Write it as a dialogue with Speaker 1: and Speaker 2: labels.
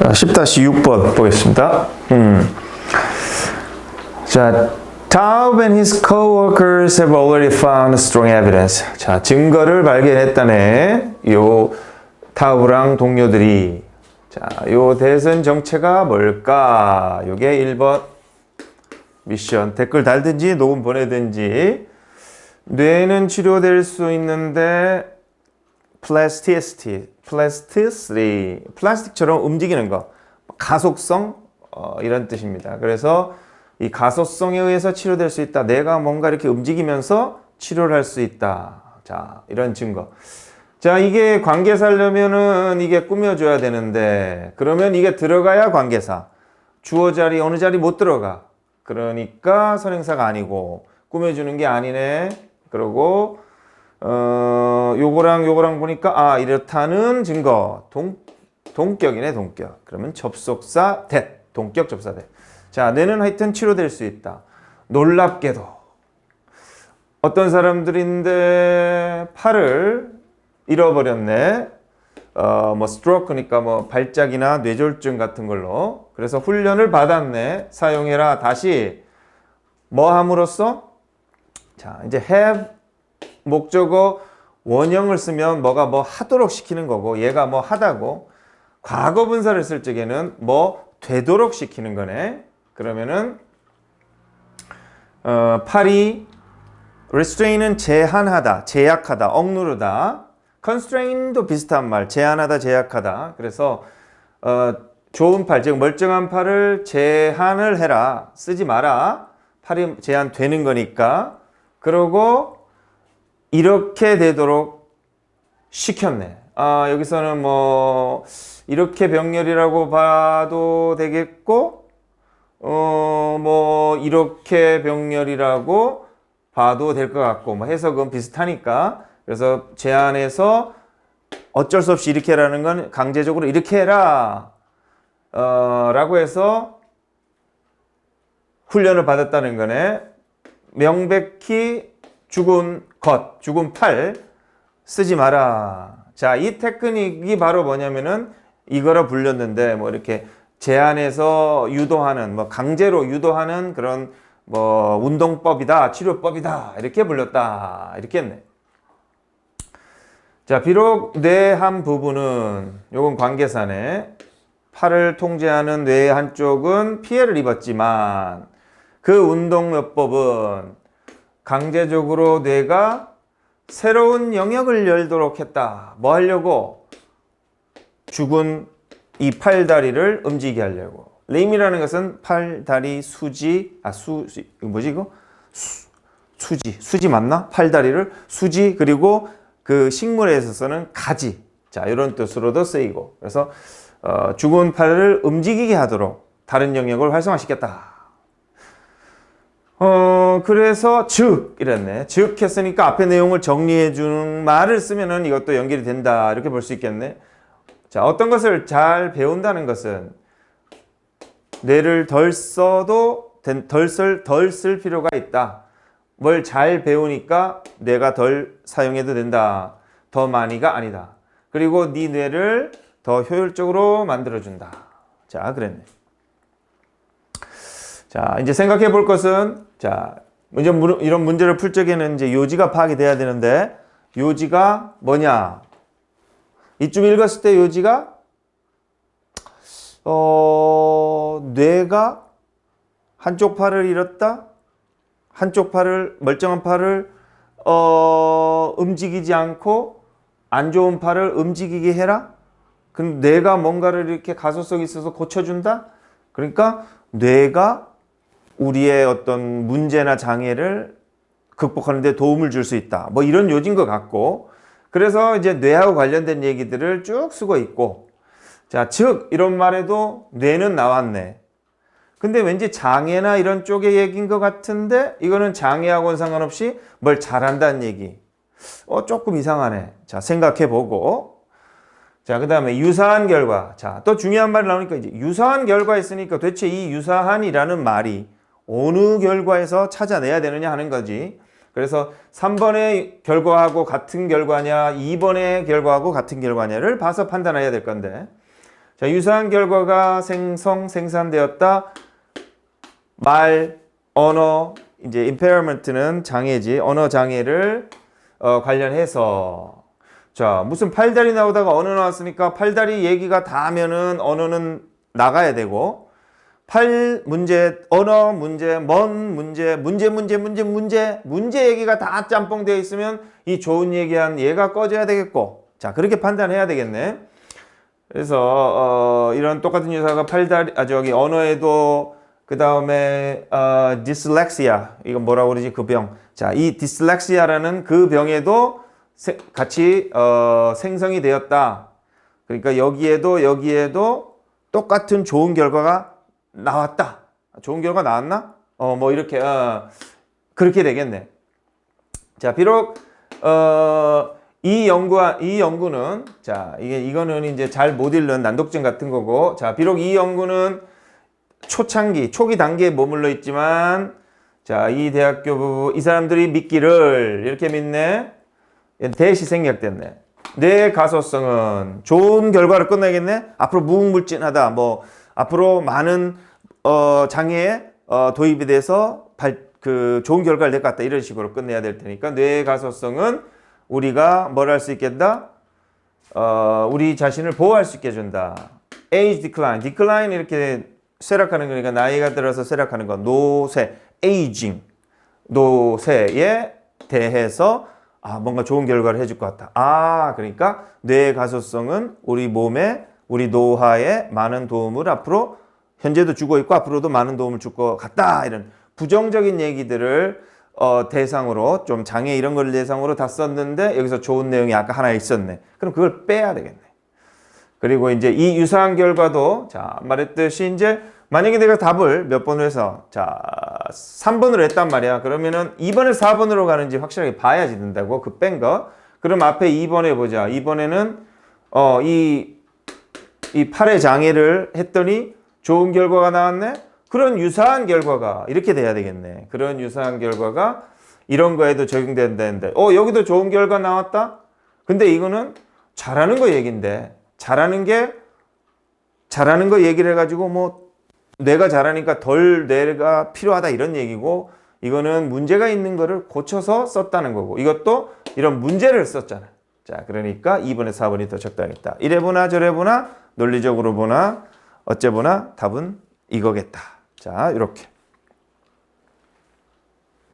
Speaker 1: 10-6번 보겠습니다. 음. 자, Taub and his co-workers have already found strong evidence. 자, 증거를 발견했다네. 요 타우랑 동료들이 자, 요 대선 정체가 뭘까? 요게 1번 미션. 댓글 달든지 녹음 보내든지. 뇌는 치료될 수 있는데 플라스티시티, 플라스티시티, 플라스틱처럼 움직이는 거, 가속성 어, 이런 뜻입니다. 그래서 이 가속성에 의해서 치료될 수 있다. 내가 뭔가 이렇게 움직이면서 치료를 할 수 있다. 자, 이런 증거. 자, 이게 관계사려면은 이게 꾸며줘야 되는데, 그러면 이게 들어가야 관계사. 주어 자리, 어느 자리 못 들어가. 그러니까 선행사가 아니고, 꾸며주는 게 아니네. 그러고, 어, 요거랑 요거랑 보니까, 아, 이렇다는 증거. 동, 동격이네, 동격. 그러면 접속사, 대. 동격 접사, 대. 자, 뇌는 하여튼 치료될 수 있다. 놀랍게도. 어떤 사람들인데 팔을 잃어버렸네. 어, 뭐 스트로크니까 뭐 발작이나 뇌졸중 같은 걸로. 그래서 훈련을 받았네. 사용해라. 다시 뭐 함으로써 자, 이제 have 목적어 원형을 쓰면 뭐가 뭐 하도록 시키는 거고 얘가 뭐 하다고 과거 분사를 쓸 적에는 뭐 되도록 시키는 거네. 그러면은 어, 팔이 restrain은 제한하다, 제약하다, 억누르다. constrain도 비슷한 말, 제한하다, 제약하다. 그래서 어, 좋은 팔, 즉 멀쩡한 팔을 제한을 해라, 쓰지 마라. 팔이 제한되는 거니까. 그러고 이렇게 되도록 시켰네. 아 여기서는 뭐 이렇게 병렬이라고 봐도 되겠고, 어 뭐 이렇게 병렬이라고 봐도 될 것 같고 뭐 해석은 비슷하니까. 그래서 제안에서 어쩔 수 없이 이렇게 라는 건 강제적으로 이렇게 해라. 어, 라고 해서 훈련을 받았다는 거네. 명백히 죽은 것 죽은 팔 쓰지 마라 자 이 테크닉이 바로 뭐냐면은 이거라 불렸는데 뭐 이렇게 제안해서 유도하는 뭐 강제로 유도하는 그런 뭐 운동법이다, 치료법이다 이렇게 불렸다 이렇게 했네. 자, 비록 뇌한 부분은 요건 관계사네. 팔을 통제하는 뇌의 한쪽은 피해를 입었지만 그 운동요법은 강제적으로 뇌가 새로운 영역을 열도록 했다. 뭐 하려고? 죽은 이 팔다리를 움직이게 하려고. 림이라는 것은 팔, 다리, 수지, 아, 수, 뭐지, 이거? 수, 수지. 수지 맞나? 팔, 다리를 수지, 그리고 그 식물에 있어서는 가지. 자, 이런 뜻으로도 쓰이고. 그래서, 어, 죽은 팔을 움직이게 하도록 다른 영역을 활성화시켰다. 어, 그래서 즉, 이랬네. 즉 했으니까 앞에 내용을 정리해 주는 말을 쓰면은 이것도 연결이 된다. 이렇게 볼 수 있겠네. 자, 어떤 것을 잘 배운다는 것은 뇌를 덜 써도 덜쓸 쓸 필요가 있다. 뭘 잘 배우니까 뇌가 덜 사용해도 된다. 더 많이가 아니다. 그리고 네 뇌를 더 효율적으로 만들어 준다. 자, 그랬네. 자, 이제 생각해 볼 것은 자, 이제 이런 문제를 풀 적에는 이제 요지가 파악이 돼야 되는데 요지가 뭐냐? 이쯤 읽었을 때 요지가 어, 뇌가 한쪽 팔을 잃었다. 한쪽 팔을 멀쩡한 팔을 어, 움직이지 않고 안 좋은 팔을 움직이게 해라. 그럼 뇌가 뭔가를 이렇게 가소성이 있어서 고쳐준다. 그러니까 뇌가 우리의 어떤 문제나 장애를 극복하는 데 도움을 줄 수 있다. 뭐 이런 요지인 것 같고 그래서 이제 뇌하고 관련된 얘기들을 쭉 쓰고 있고 자, 즉 이런 말에도 뇌는 나왔네. 근데 왠지 장애나 이런 쪽의 얘기인 것 같은데 이거는 장애하고는 상관없이 뭘 잘한다는 얘기. 어, 조금 이상하네. 자, 생각해 보고. 자, 그 다음에 유사한 결과. 자, 또 중요한 말이 나오니까 이제 유사한 결과 있으니까 도대체 이 유사한이라는 말이 어느 결과에서 찾아내야 되느냐 하는 거지. 그래서 3번의 결과하고 같은 결과냐, 2번의 결과하고 같은 결과냐를 봐서 판단해야 될 건데. 자, 유사한 결과가 생성, 생산되었다. 말, 언어, 이제 impairment는 장애지. 언어 장애를 어, 관련해서 자, 무슨 팔다리 나오다가 언어 나왔으니까 팔다리 얘기가 다 하면은 언어는 나가야 되고 팔 문제, 언어 문제, 먼 문제, 문제, 문제, 문제, 문제, 문제 얘기가 다 짬뽕 되어 있으면 이 좋은 얘기한 얘가 꺼져야 되겠고. 자, 그렇게 판단해야 되겠네. 그래서, 어, 이런 똑같은 유사가 팔다리, 아, 저기, 언어에도, 그 다음에, 어, 디슬렉시아. 이건 뭐라고 그러지? 그 병. 자, 이 디슬렉시아라는 그 병에도 세- 같이, 어, 생성이 되었다. 그러니까 여기에도, 여기에도 똑같은 좋은 결과가 나왔다. 좋은 결과 나왔나? 어, 뭐 이렇게 어, 그렇게 되겠네. 자, 비록 어, 이 연구와 이 연구는 자, 이게 이거는 이제 잘 못 읽는 난독증 같은 거고. 자, 비록 이 연구는 초창기, 초기 단계에 머물러 있지만 자, 이 대학교 부부 이 사람들이 믿기를 이렇게 믿네. 대시 생략됐네. 뇌 가소성은 좋은 결과를 끝내겠네. 앞으로 무궁물진하다. 뭐 앞으로 많은 어, 장애에 어, 도입이 돼서 발, 그 좋은 결과를 낼 것 같다. 이런 식으로 끝내야 될 테니까 뇌 가소성은 우리가 뭘 할 수 있겠다? 어, 우리 자신을 보호할 수 있게 해준다. age decline, decline 이렇게 쇠락하는 거니까 나이가 들어서 쇠락하는 거. 노쇠, aging, 노쇠에 대해서 아, 뭔가 좋은 결과를 해줄 것 같다. 아, 그러니까 뇌 가소성은 우리 몸에, 우리 노화에 많은 도움을 앞으로 현재도 주고 있고 앞으로도 많은 도움을 줄 것 같다. 이런 부정적인 얘기들을 어, 대상으로 좀 장애 이런 걸 대상으로 다 썼는데 여기서 좋은 내용이 아까 하나 있었네. 그럼 그걸 빼야 되겠네. 그리고 이제 이 유사한 결과도 자 말했듯이 이제 만약에 내가 답을 몇 번을 해서 자 3번으로 했단 말이야 그러면은 2번에 4번으로 가는지 확실하게 봐야지 된다고 그 뺀 거 그럼 앞에 2번에 보자 2번에는 어 이 이 팔의 장애를 했더니 좋은 결과가 나왔네 그런 유사한 결과가 이렇게 돼야 되겠네 그런 유사한 결과가 이런 거에도 적용된다는데 어 여기도 좋은 결과 나왔다 근데 이거는 잘하는 거 얘긴데 잘하는 게 잘하는 거 얘기를 해가지고 뭐 뇌가 잘하니까 덜 뇌가 필요하다 이런 얘기고 이거는 문제가 있는 거를 고쳐서 썼다는 거고 이것도 이런 문제를 썼잖아. 자 그러니까 2번에 4번이 더 적당했다. 이래 보나 저래 보나 논리적으로 보나 어째 보나 답은 이거겠다. 자 이렇게